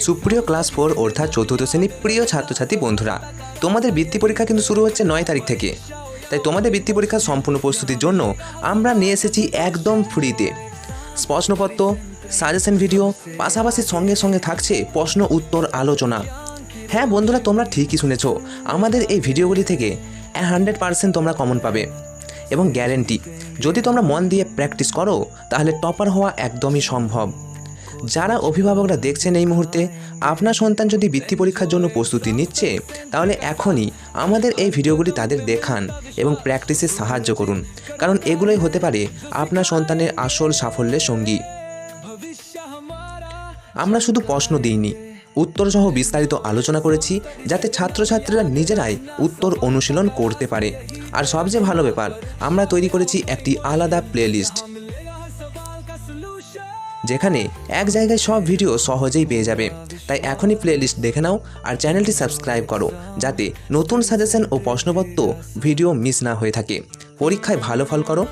সুপ্রিয় class four, অর্থাৎ চতুর্থ শ্রেণি প্রিয় ছাত্রছাত্রী বন্ধুরা, তোমাদের বৃত্তি পরীক্ষা কিন্তু শুরু হচ্ছে নয় তারিখ থেকে। তাই তোমাদের বৃত্তি পরীক্ষার সম্পূর্ণ প্রস্তুতির জন্য আমরা নিয়ে এসেছি একদম ফ্রিতে। প্রশ্নপত্র, সাজেশন ভিডিও, পাশাপাশি সঙ্গে সঙ্গে থাকছে প্রশ্ন উত্তর আলোচনা। হ্যাঁ বন্ধুরা, তোমরা ঠিকই শুনেছো, আমাদের এই ভিডিওগুলি থেকে হান্ড্রেড পার্সেন্ট তোমরা কমন পাবে। এবং গ্যারেন্টি যদি তোমরা মন দিয়ে প্র্যাকটিস করো, তাহলে টপার হওয়া একদমই সম্ভব। যারা অভিভাবকরা দেখছেন এই মুহূর্তে, আপনার সন্তান যদি বৃত্তি পরীক্ষার জন্য প্রস্তুতি নিচ্ছে, তাহলে এখনই আমাদের এই ভিডিওগুলি তাদের দেখান এবং প্র্যাকটিসে সাহায্য করুন। কারণ এগুলোই হতে পারে আপনার সন্তানের আসল সাফল্যের সঙ্গী। আমরা শুধু প্রশ্ন দিইনি উত্তর সহ বিস্তারিত আলোচনা করেছি যাতে ছাত্রছাত্রীরা নিজেরাই উত্তর অনুশীলন করতে পারে। আর সবচেয়ে ভালো ব্যাপার, আমরা তৈরি করেছি একটি আলাদা প্লেলিস্ট। যেখানে এক জায়গায় সব ভিডিও সহজেই পেয়ে যাবে। তাই এখনই প্লেলিস্ট দেখে নাও আর চ্যানেলটি সাবস্ক্রাইব করো, যাতে নতুন সাজেশন ও প্রশ্নপত্র ভিডিও মিস না হয়ে থাকে। পরীক্ষায় ভালো ফল করো,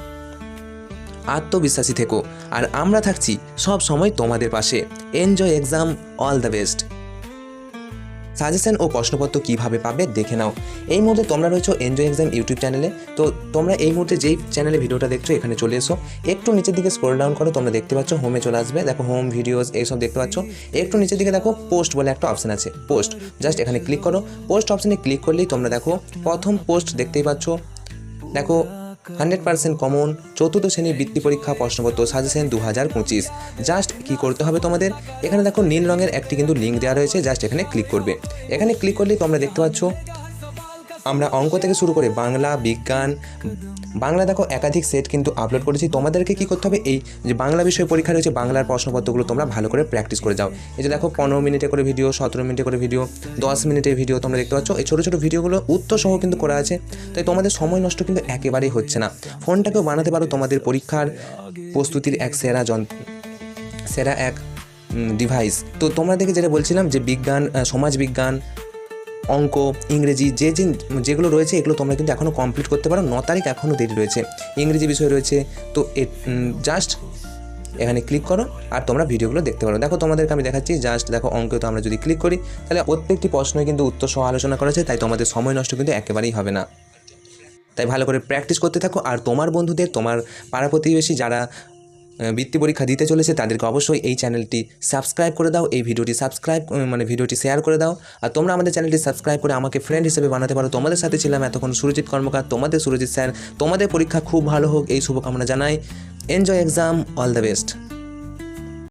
আত্মবিশ্বাসী থেকো, আর আমরা থাকছি সব সময় তোমাদের পাশে। Enjoy exam all the best suggestion ও প্রশ্নপত্র কীভাবে পাবে দেখে নাও। এই মুহূর্তে তোমরা রয়েছো এনজয় এক্সাম ইউটিউব চ্যানেলে তো তোমরা এই মুহূর্তে যেই চ্যানেলে ভিডিওটা দেখছ, এখানে চলে এসো। একটু নিচের দিকে স্ক্রল ডাউন করো, তোমরা দেখতে পাচ্ছ হোমে চলে আসবে। দেখো হোম ভিডিওস এইসব দেখতে পাচ্ছ। একটু নিচের দিকে দেখো পোস্ট বলে একটা অপশন আছে পোস্ট জাস্ট এখানে ক্লিক করো। পোস্ট অপশনে ক্লিক করলেই তোমরা দেখো, প্রথম পোস্ট দেখতেই পাচ্ছ। দেখো হান্ড্রেড পার্সেন্ট কমন চতুর্থ শ্রেণির বৃত্তি পরীক্ষা প্রশ্নপত্র সাজেশন দু হাজার পঁচিশ। জাস্ট কী করতে হবে তোমাদের? এখানে দেখো নীল রঙের একটি কিন্তু লিঙ্ক দেওয়া রয়েছে, জাস্ট এখানে ক্লিক করবে। এখানে ক্লিক করলেই তোমরা দেখতে পাচ্ছ আমরা অঙ্ক থেকে শুরু করে বাংলা বিজ্ঞান বাংলা দেখো একাধিক সেট কিন্তু আপলোড করেছি। তোমাদেরকে কি করতে হবে? এই যে বাংলা বিষয় পরীক্ষা রয়েছে বাংলার প্রশ্নপত্রগুলো তোমরা ভালো করে প্র্যাকটিস করে যাও। এই যে দেখো পনেরো মিনিটে করে ভিডিও সতেরো মিনিটে করে ভিডিও দশ মিনিটের ভিডিও তোমরা দেখতে পাচ্ছ। এই ছোটো ছোটো ভিডিওগুলো উত্তর সহ কিন্তু করা আছে। তাই তোমাদের সময় নষ্ট কিন্তু একেবারেই হচ্ছে না। ফোনটাকেও বানাতে পারো তোমাদের পরীক্ষার প্রস্তুতির এক সেরা যন্ত্র সেরা এক ডিভাইস তো দেখে যেটা বলছিলাম যে বিজ্ঞান আহ, সমাজবিজ্ঞান অঙ্ক, ইংরেজি যে যে যেগুলো রয়েছে, এগুলো তোমরা কিন্তু এখনও কমপ্লিট করতে পারো। ন তারিখ এখনও দেরি রয়েছে। ইংরেজি বিষয় রয়েছে, তো এ জাস্ট এখানে ক্লিক করো আর তোমরা ভিডিওগুলো দেখতে পারো। দেখো, তোমাদেরকে আমি দেখাচ্ছি জাস্ট দেখো, অঙ্কে তো আমরা যদি ক্লিক করি, তাহলে প্রত্যেকটি প্রশ্নই কিন্তু উত্তর সহ আলোচনা করা আছে তাই তোমাদের সময় নষ্ট কিন্তু একেবারেই হবে না। তাই ভালো করে প্র্যাকটিস করতে থাকো। আর তোমার বন্ধুদের, তোমার পাড়া প্রতিবেশী যারা বৃত্তি পরীক্ষা দিতে চলেছে, তাদেরকে অবশ্যই এই চ্যানেলটি সাবস্ক্রাইব করে দাও, এই ভিডিওটি সাবস্ক্রাইব মানে ভিডিওটি শেয়ার করে দাও। আর তোমরা আমাদের চ্যানেলটি সাবস্ক্রাইব করে আমাকে ফ্রেন্ড হিসেবে বানাতে পারো। তোমাদের সাথে ছিলাম এতক্ষণ সুরজিৎ কর্মকার, তোমাদের সুরজিৎ স্যার। তোমাদের পরীক্ষা খুব ভালো হোক, এই শুভকামনা জানাই। Enjoy exam all the best